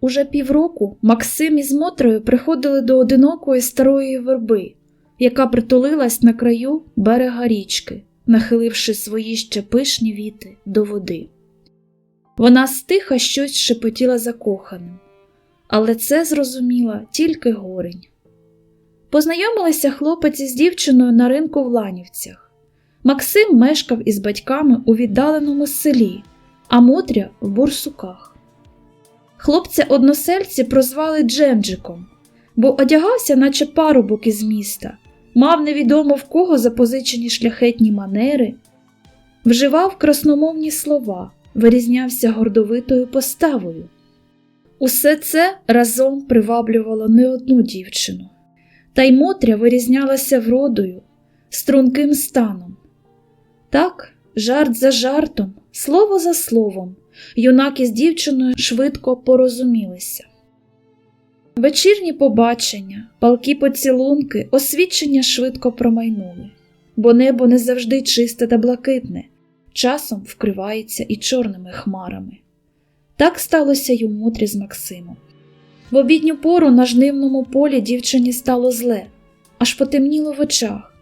Уже півроку Максим із Мотрою приходили до одинокої старої верби, яка притулилась на краю берега річки, нахиливши свої ще пишні віти до води. Вона стиха щось шепотіла закоханим, але це зрозуміла тільки горень. Познайомилися хлопець із дівчиною на ринку в Ланівцях. Максим мешкав із батьками у віддаленому селі, а Мотря в бурсуках. Хлопця односельці прозвали Джемджиком, бо одягався, наче парубок із міста, мав невідомо в кого запозичені шляхетні манери, вживав красномовні слова, вирізнявся гордовитою поставою. Усе це разом приваблювало не одну дівчину. Та й Мотря вирізнялася вродою, струнким станом. Так, жарт за жартом, слово за словом, юнак із дівчиною швидко порозумілися. Вечірні побачення, палкі поцілунки, освічення швидко промайнули, бо небо не завжди чисте та блакитне, часом вкривається і чорними хмарами. Так сталося й у Мотрі з Максимом. В обідню пору на жнивному полі дівчині стало зле, аж потемніло в очах,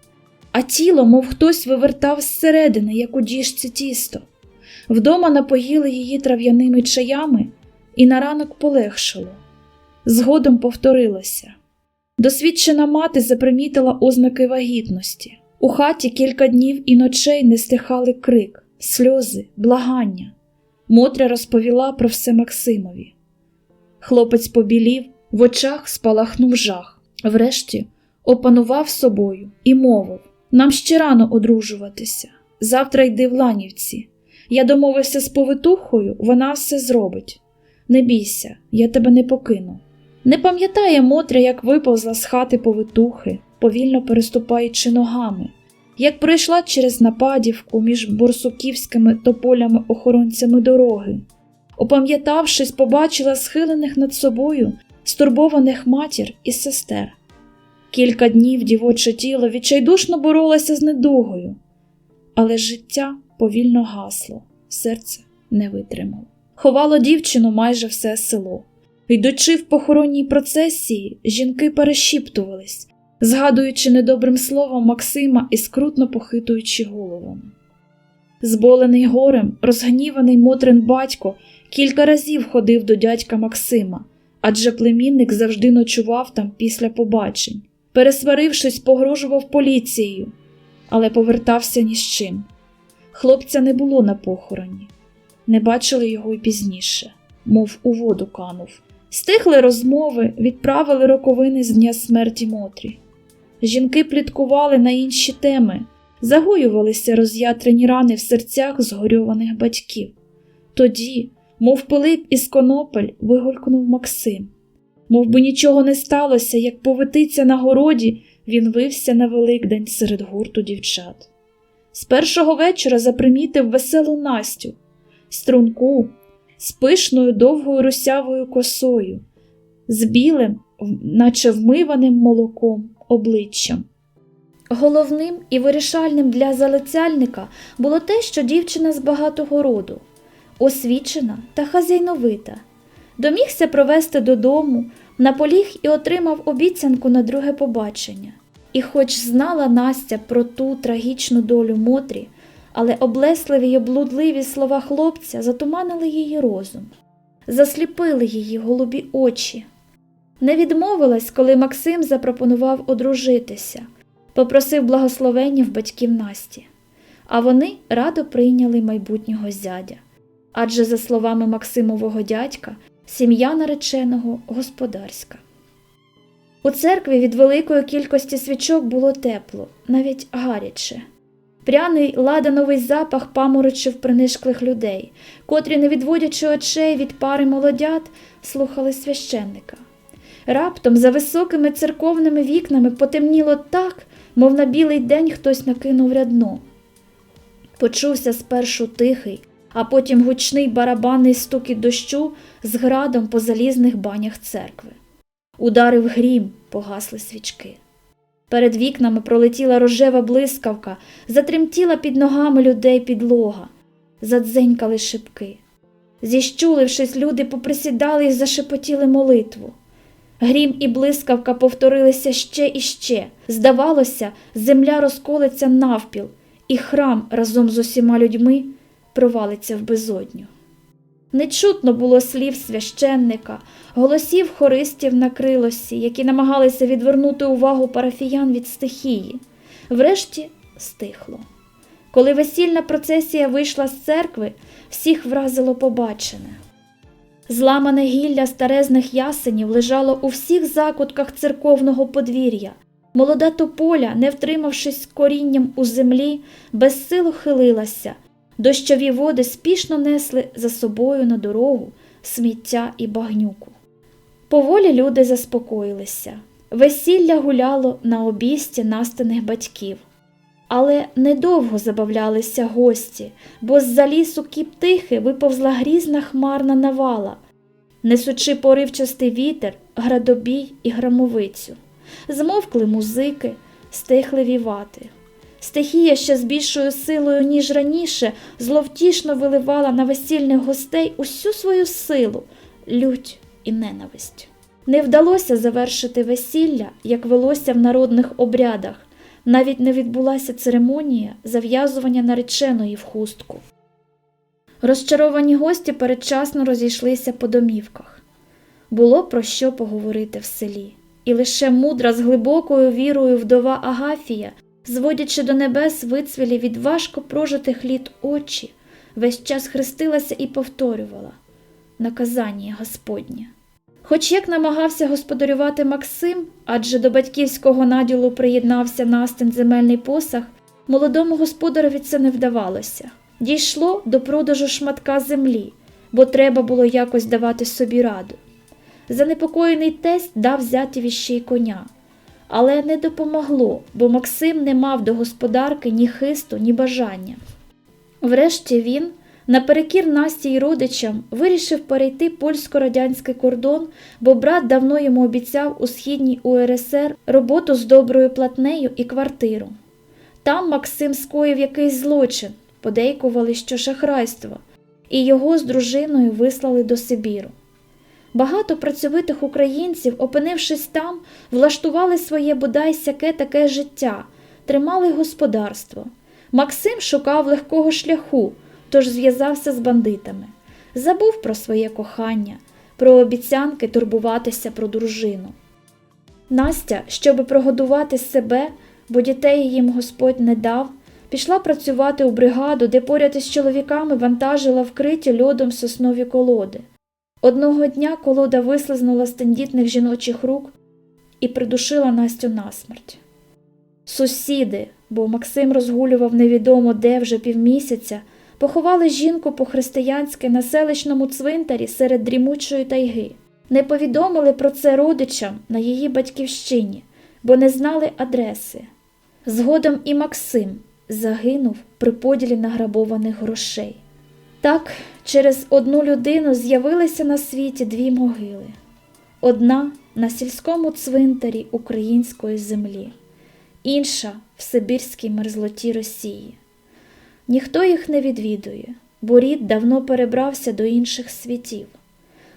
а тіло, мов хтось вивертав зсередини, як у діжці тісто. Вдома напоїли її трав'яними чаями, і на ранок полегшало. Згодом повторилося. Досвідчена мати запримітила ознаки вагітності. У хаті кілька днів і ночей не стихали крик, сльози, благання. Мотря розповіла про все Максимові. Хлопець побілів, в очах спалахнув жах. Врешті опанував собою і мовив: нам ще рано одружуватися. Завтра йди в ланівці. Я домовився з повитухою, вона все зробить. Не бійся, я тебе не покину. Не пам'ятає Мотря, як виповзла з хати повитухи, повільно переступаючи ногами, як пройшла через нападівку між бурсуківськими тополями охоронцями дороги. Опам'ятавшись, побачила схилених над собою стурбованих матір і сестер. Кілька днів дівоче тіло відчайдушно боролося з недугою, але життя повільно гасло, серце не витримало. Ховало дівчину майже все село. Йдучи в похоронній процесії, жінки перешіптувались, згадуючи недобрим словом Максима і скрутно похитуючи головами. Зболений горем, розгніваний Мотрин батько кілька разів ходив до дядька Максима, адже племінник завжди ночував там після побачень. Пересварившись, погрожував поліцією, але повертався ні з чим. Хлопця не було на похороні, не бачили його й пізніше, мов у воду канув. Стихли розмови, відправили роковини з дня смерті Мотрі. Жінки пліткували на інші теми, загоювалися роз'ятрені рани в серцях згорьованих батьків. Тоді, мов Пилип із конопель, вигулькнув Максим. Мов би нічого не сталося, як повитиця на городі, він вився на Великдень серед гурту дівчат. З першого вечора запримітив веселу Настю, струнку, з пишною довгою русявою косою, з білим, наче вмиваним молоком, обличчям. Головним і вирішальним для залицяльника було те, що дівчина з багатого роду, освічена та хазяйновита, домігся провести додому, наполіг і отримав обіцянку на друге побачення. І, хоч знала Настя про ту трагічну долю Мотрі, але облесливі й облудливі слова хлопця затуманили її розум, засліпили її голубі очі. Не відмовилась, коли Максим запропонував одружитися, попросив благословення в батьків Насті, а вони радо прийняли майбутнього зядя. Адже, за словами Максимового дядька, сім'я нареченого господарська. У церкві від великої кількості свічок було тепло, навіть гаряче. Пряний ладановий запах паморочив принишклих людей, котрі, не відводячи очей від пари молодят, слухали священника. Раптом за високими церковними вікнами потемніло так, мов на білий день хтось накинув рядно. Почувся спершу тихий, а потім гучний барабанний стукіт дощу з градом по залізних банях церкви. Ударив грім, погасли свічки. Перед вікнами пролетіла рожева блискавка, затремтіла під ногами людей підлога, задзенькали шибки. Зіщулившись, люди поприсідали і зашепотіли молитву. Грім і блискавка повторилися ще і ще. Здавалося, земля розколиться навпіл, і храм разом з усіма людьми провалиться в безодню. Не чутно було слів священника, голосів хористів на крилосі, які намагалися відвернути увагу парафіян від стихії. Врешті стихло. Коли весільна процесія вийшла з церкви, всіх вразило побачене. Зламане гілля старезних ясенів лежало у всіх закутках церковного подвір'я. Молода тополя, не втримавшись корінням у землі, безсилу хилилася. Дощові води спішно несли за собою на дорогу сміття і багнюку. Поволі люди заспокоїлися. Весілля гуляло на обісті настаних батьків. Але недовго забавлялися гості, бо з-за лісу кіптихи виповзла грізна хмарна навала, несучи поривчастий вітер, градобій і грамовицю. Змовкли музики, стихли вівати. Стихія ще з більшою силою, ніж раніше, зловтішно виливала на весільних гостей усю свою силу, лють і ненависть. Не вдалося завершити весілля, як велося в народних обрядах, навіть не відбулася церемонія зав'язування нареченої в хустку. Розчаровані гості передчасно розійшлися по домівках. Було про що поговорити в селі, і лише мудра з глибокою вірою вдова Агафія, зводячи до небес вицвілі від важко прожитих літ очі, весь час хрестилася і повторювала наказання Господнє. Хоч як намагався господарювати Максим, адже до батьківського наділу приєднався Настин земельний посаг, молодому господареві це не вдавалося. Дійшло до продажу шматка землі, бо треба було якось давати собі раду. Занепокоєний тесть дав зятєві ще й коня. Але не допомогло, бо Максим не мав до господарки ні хисту, ні бажання. Врешті він, наперекір Насті й родичам, вирішив перейти польсько-радянський кордон, бо брат давно йому обіцяв у східній УРСР роботу з доброю платнею і квартиру. Там Максим скоїв якийсь злочин, подейкували, що шахрайство, і його з дружиною вислали до Сибіру. Багато працьовитих українців, опинившись там, влаштували своє бодай сяке таке життя, тримали господарство. Максим шукав легкого шляху, тож зв'язався з бандитами, забув про своє кохання, про обіцянки турбуватися про дружину. Настя, щоби прогодувати себе, бо дітей їм Господь не дав, пішла працювати у бригаду, де поряд із чоловіками вантажила вкриті льодом соснові колоди. Одного дня колода вислизнула з тендітних жіночих рук і придушила Настю насмерть. Сусіди, бо Максим розгулював невідомо де вже півмісяця, поховали жінку по-християнськи на селищному цвинтарі серед дрімучої тайги. Не повідомили про це родичам на її батьківщині, бо не знали адреси. Згодом і Максим загинув при поділі награбованих грошей. Так, через одну людину з'явилися на світі дві могили: одна на сільському цвинтарі української землі, інша в Сибірській мерзлоті Росії. Ніхто їх не відвідує, бо рід давно перебрався до інших світів.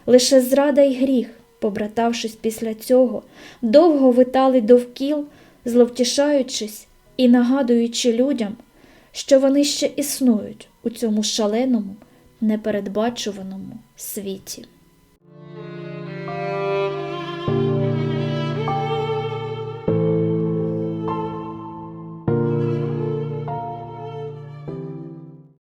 Лише зрада й гріх, побратавшись після цього, довго витали довкіл, зловтішаючись і нагадуючи людям, що вони ще існують у цьому шаленому, непередбачуваному світі.